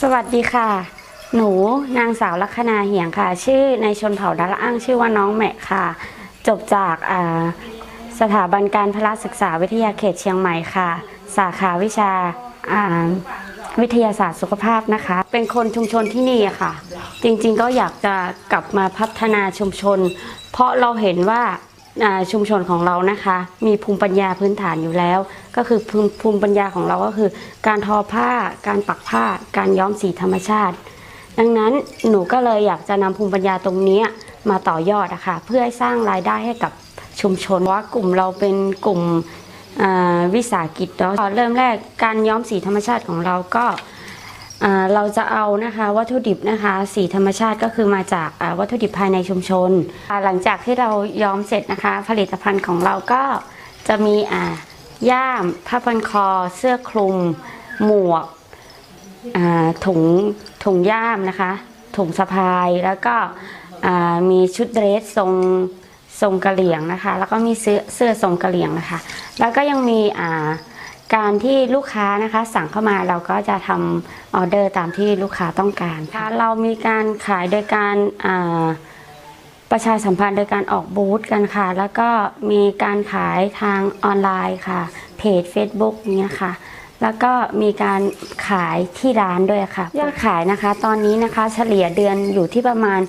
สวัสดีค่ะ หนูนางสาวลัคนาเหียงค่ะ ชื่อในชนเผ่าดาละอ้างชื่อว่าน้องแมะค่ะ จบจากสถาบันการพละศึกษาวิทยาเขตเชียงใหม่ค่ะ สาขาวิชาวิทยาศาสตร์สุขภาพนะคะ เป็นคนชุมชนที่นี่ค่ะ จริงๆก็อยากจะกลับมาพัฒนาชุมชน เพราะเราเห็นว่า ชุมชนของเรานะคะ มีภูมิปัญญาพื้นฐานอยู่แล้ว ก็คือภูมิภูมิปัญญาของเราก็คือ การทอผ้า การปักผ้า การย้อมสีธรรมชาติ ดังนั้นหนูก็เลยอยากจะนำภูมิปัญญาตรงนี้มาต่อยอดอะค่ะเพื่อให้สร้างรายได้ให้กับชุมชนว่ากลุ่มเราเป็นกลุ่มวิสาหกิจเนาะเริ่มแรกการย้อมสีธรรมชาติของเราก็ เราจะเอานะคะวัตถุดิบนะคะสีธรรมชาติก็คือมาจากวัตถุดิบภายในชุมชน หลังจากที่เราย้อมเสร็จนะคะ ผลิตภัณฑ์ของเราก็จะมีย่ามผ้าพันคอ เสื้อคลุม หมวกถุงถุงย่ามนะคะ ถุงสะพายแล้วก็มีชุดเดรสทรงทรงกะเหลี่ยงนะคะ แล้วก็มีเสื้อเสื้อทรงกระเหลี่ยงนะคะ แล้วก็ยังมีอ่า การที่ลูกค้านะคะสั่งเข้ามาเราก็จะทำออเดอร์ตามที่ลูกค้าต้องการค่ะเรามีการขายโดยการอ่าประชาสัมพันธ์โดยการออกบูธกันค่ะ แล้วก็มีการขายทางออนไลน์ค่ะ เพจ Facebook เนี้ยค่ะ แล้วก็มีการขายที่ร้านด้วยค่ะยอดขายนะคะ ตอนนี้นะคะเฉลี่ยเดือนอยู่ที่ประมาณ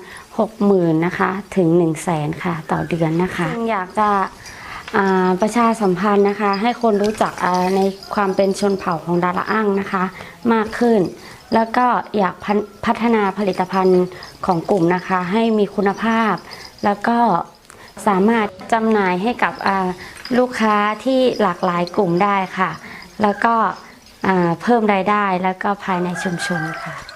60,000นะคะ ถึง 1 0 0 0 0แสนค่ะ ต่อเดือนนะคะอยากจะอ่า ประชาสัมพันธ์นะคะ ให้คนรู้จักในความเป็นชนเผ่าของดาราอ้างนะคะ มากขึ้น แล้วก็อยากพันพัฒนาผลิตภัณฑ์ของกลุ่มนะคะ ให้มีคุณภาพ แล้วก็สามารถจำหน่ายให้กับลูกค้าที่หลากหลายกลุ่มได้ค่ะ แล้วก็เพิ่มรายได้แล้วก็ภายในชุมชนค่ะ